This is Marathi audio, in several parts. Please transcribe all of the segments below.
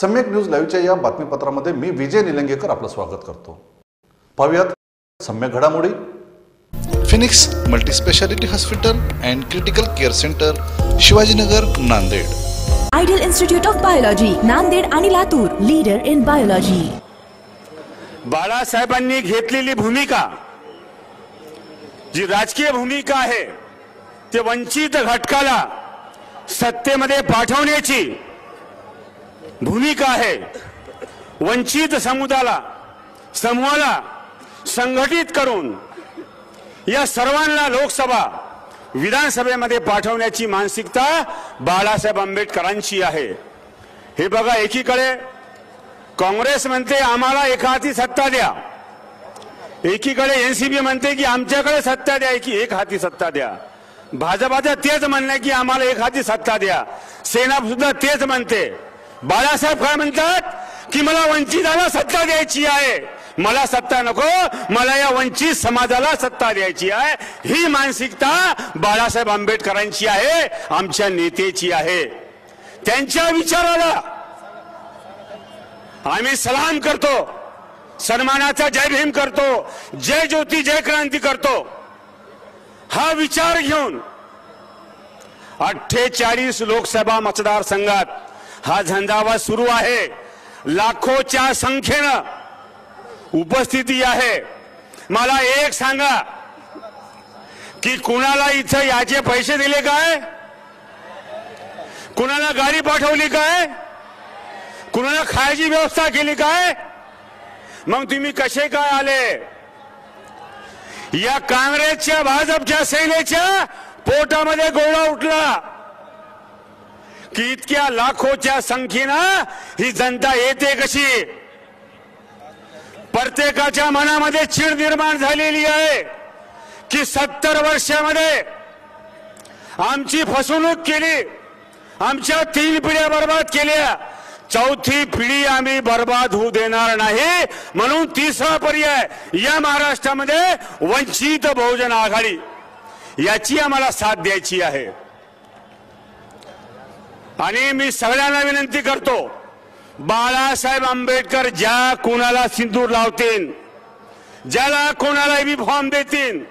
सम्यक न्यूज लाईव्हच्या या बातमीपत्रामध्ये मी विजय निलंगेकर आपलं स्वागत करतो. पाहूयात सम्यक घडामोडी. Phoenix multispeciality hospital and critical care centre Shivajinagar Nanded. Ideal institute of biology Nanded आणि लातूर लीडर इन बायोलॉजी बाळासाहेबांनी घेतलेली भूमिका जी राजकीय भूमिका आहे ते वंचित घटकाला सत्तेमध्ये पाठवण्याची भूमिका आहे. वंचित समुदायाला समूहाला संघटित करून या सर्वांना लोकसभा विधानसभेमध्ये पाठवण्याची मानसिकता बाळासाहेब आंबेडकरांची आहे. हे बघा एकीकडे काँग्रेस म्हणते आम्हाला एका हाती सत्ता द्या. एकीकडे एनसीबी म्हणते की आमच्याकडे सत्ता द्या. की एक हाती सत्ता द्या. भाजपाचं तेच म्हणणं आहे की आम्हाला एक हाती सत्ता द्या. सेना सुद्धा तेच म्हणते. बाळासाहेब काय म्हणतात की मला वंचिताला सत्ता द्यायची आहे. मला सत्ता नको मला या वंचित समाजाला सत्ता द्यायची आहे. ही मानसिकता बाळासाहेब आंबेडकरांची आहे आमच्या नेत्याची आहे. त्यांच्या विचाराला आम्ही सलाम करतो सन्मानाचा जय भीम करतो जय ज्योती जय क्रांती करतो. हा विचार घेऊन अठ्ठेचाळीस लोकसभा मतदारसंघात हा झंझावात सुरू आहे. लाखोच्या संख्येनं उपस्थिती आहे. मला एक सांगा की कुणाला इथं याचे पैसे दिले काय? कुणाला गाडी पाठवली काय? कुणाला खायची व्यवस्था केली काय? मग तुम्ही कसे काय आले? या काँग्रेसच्या भाजपच्या सेनेच्या पोटामध्ये गोळा उठला. की इतक्या लाखोच्या संख्येनं ही जनता येते कशी? प्रत्येकाच्या मनामध्ये चीड निर्माण झालेली आहे की सत्तर वर्षामध्ये आमची फसवणूक केली आमच्या तीन पिढ्या बर्बाद केल्या. चौथी पिढी आम्ही बर्बाद होऊ देणार नाही म्हणून तिसरा पर्याय या महाराष्ट्रामध्ये वंचित बहुजन आघाडी. याची आम्हाला साथ द्यायची आहे. आणि मी सगळ्यांना विनंती करतो बाळासाहेब आंबेडकर ज्या कोणाला सिंदूर लावतील ज्याला कोणाला बी फॉर्म देतील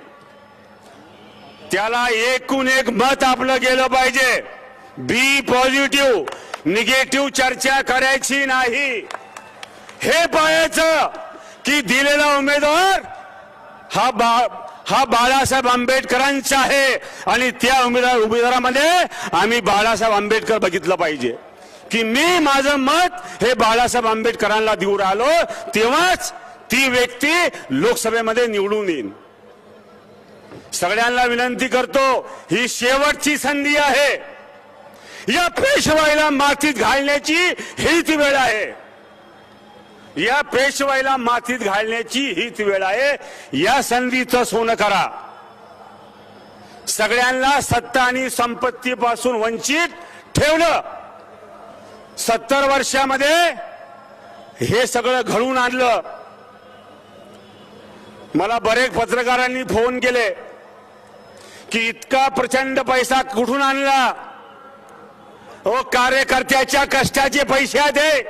त्याला एकूण एक मत आपलं गेलं पाहिजे. बी पॉझिटिव्ह निगेटिव्ह चर्चा करायची नाही. हे पाहायचं की दिलेला उमेदवार हा बा हा बाळासाहेब आंबेडकरांचा आहे. आणि त्या उमेदवार उमेदवारामध्ये आम्ही बाळासाहेब आंबेडकर बघितलं पाहिजे. की मी माझं मत हे बाळासाहेब आंबेडकरांना देऊ राहिलो तेव्हाच ती व्यक्ती लोकसभेमध्ये निवडून येईल सगळ्यांना विनंती करतो ही शेवटची संधी आहे. या पेशवाईला मातीत घालण्याची हीच वेळ आहे. या पेशवाईला मातीत घालण्याची हीच वेळ आहे. या संधीचं सोनं करा. सगळ्यांना सत्ता आणि संपत्तीपासून वंचित ठेवलं सत्तर वर्षामध्ये हे सगळं घडून आणलं. मला बरेच पत्रकारांनी फोन केले की इतका प्रचंड पैसा कुठून आणला? हो कार्यकर्त्याच्या कष्टाचे पैसे दे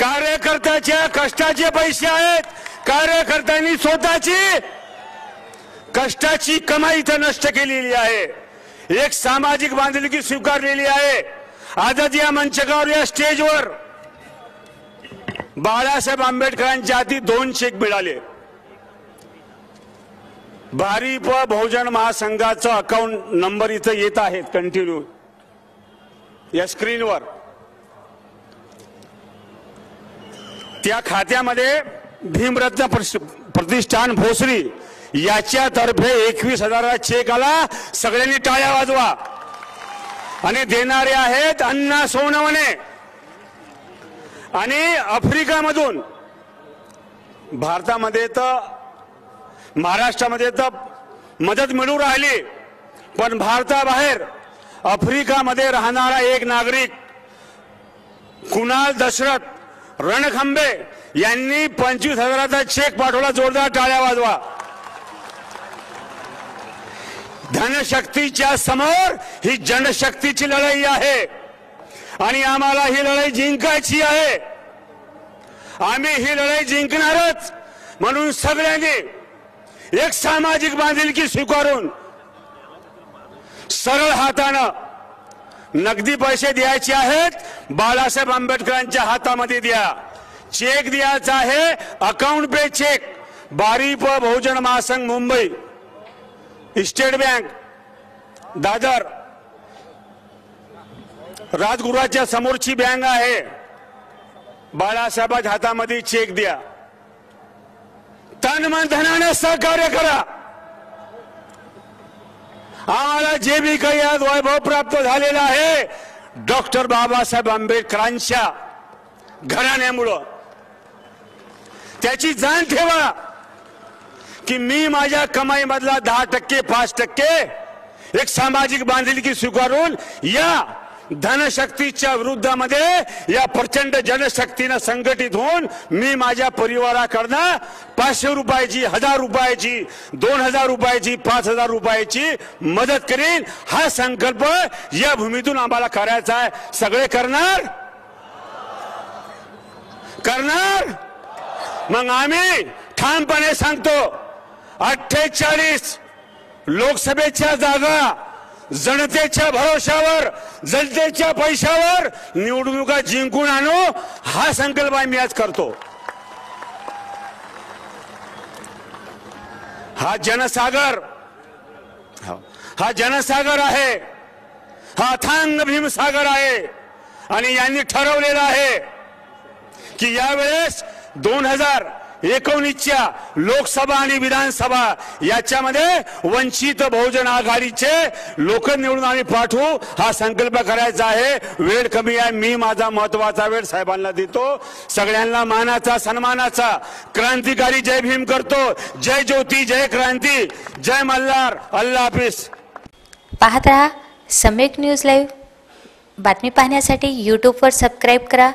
कार्यकर्त्याच्या कष्टाचे पैसे आहेत. कार्यकर्त्यांनी स्वतःची कष्टाची कमाई इथं नष्ट केलेली आहे. एक सामाजिक बांधिलकी स्वीकारलेली आहे. आजच या मंचकावर या स्टेजवर बाळासाहेब आंबेडकरांच्या हाती दोन चेक मिळाले. भारिप बहुजन महासंघाचं अकाउंट नंबर इथं येत आहेत कंटिन्यू या स्क्रीनवर त्या खात्यामध्ये भीमरत्न प्रतिष्ठान भोसरी याच्यातर्फे एकवीस हजाराचा चेक आला. सगळ्यांनी टाळ्या वाजवा. आणि देणारे आहेत अण्णा सोनवणे. आणि आफ्रिकामधून भारतामध्ये तर महाराष्ट्रामध्ये तर मदत मिळू राहिली. पण भारताबाहेर आफ्रिकामध्ये राहणारा एक नागरिक कुणाल दशरथ रणखंबे यांनी पंचवीस हजाराचा चेक पाठवला जोरदार टाळ्या वाजवा. धनशक्तीच्या समोर ही जनशक्तीची लढाई आहे. आणि आम्हाला ही लढाई जिंकायची आहे. आम्ही ही लढाई जिंकणारच. म्हणून सगळ्यांनी एक सामाजिक बांधिलकी स्वीकारून सरळ हातानं नगदी पैसे द्यायचे आहेत बाळासाहेब आंबेडकरांच्या हातामध्ये द्या. चेक द्यायचा आहे अकाउंट पे cheque. Bharip Bahujan Mahasangh Mumbai. State bank. Dadar. राजगुराच्या समोरची बँक आहे. बाळासाहेबाच्या हातामध्ये चेक द्या. तन मन धनाने सहकार्य करा. आम्हाला जे बी काही आज वैभव प्राप्त झालेलं आहे डॉक्टर बाबासाहेब आंबेडकरांच्या घराण्यामुळं. त्याची जाण ठेवा की मी माझ्या कमाईमधला दहा टक्के पाच टक्के एक सामाजिक बांधिलकी स्वीकारून या धनशक्तीच्या विरुद्धामध्ये या प्रचंड जनशक्तीनं संघटित होऊन मी माझ्या परिवाराकडनं पाचशे रुपयाची हजार रुपयाची दोन हजार रुपयाची पाच हजार रुपयाची मदत करीन. हा संकल्प या भूमीतून आम्हाला करायचा आहे. सगळे करणार? करणार? मग आम्ही ठामपणे सांगतो अठ्ठेचाळीस लोकसभेच्या जागा जनतेच्या भरोशावर जनतेच्या पैशावर निवडणुका जिंकून आणू हा संकल्प आम्ही आज करतो. हा जनसागर हा जनसागर आहे. हा अथांग भीमसागर आहे. आणि यांनी ठरवलेलं आहे की यावेळेस दोन हजार एकोणीसच्या लोकसभा आणि विधानसभा याच्यामध्ये वंचित बहुजन आघाडीचे लोक निवडून आम्ही पाठवू. हा संकल्प करायचा आहे. वेळ कमी आहे. मी माझा महत्त्वाचा वेळ साहेबांना देतो. सगळ्यांना मानाचा सन्मानाचा. क्रांतिकारी जय भीम करतो. जय ज्योती जय क्रांती. जय मल्हार. अल्ला हाफिज. पाहत राहा सम्यक न्यूज लाईव्ह. बातमी पाहण्यासाठी यूट्यूबवर सबस्क्राईब करा.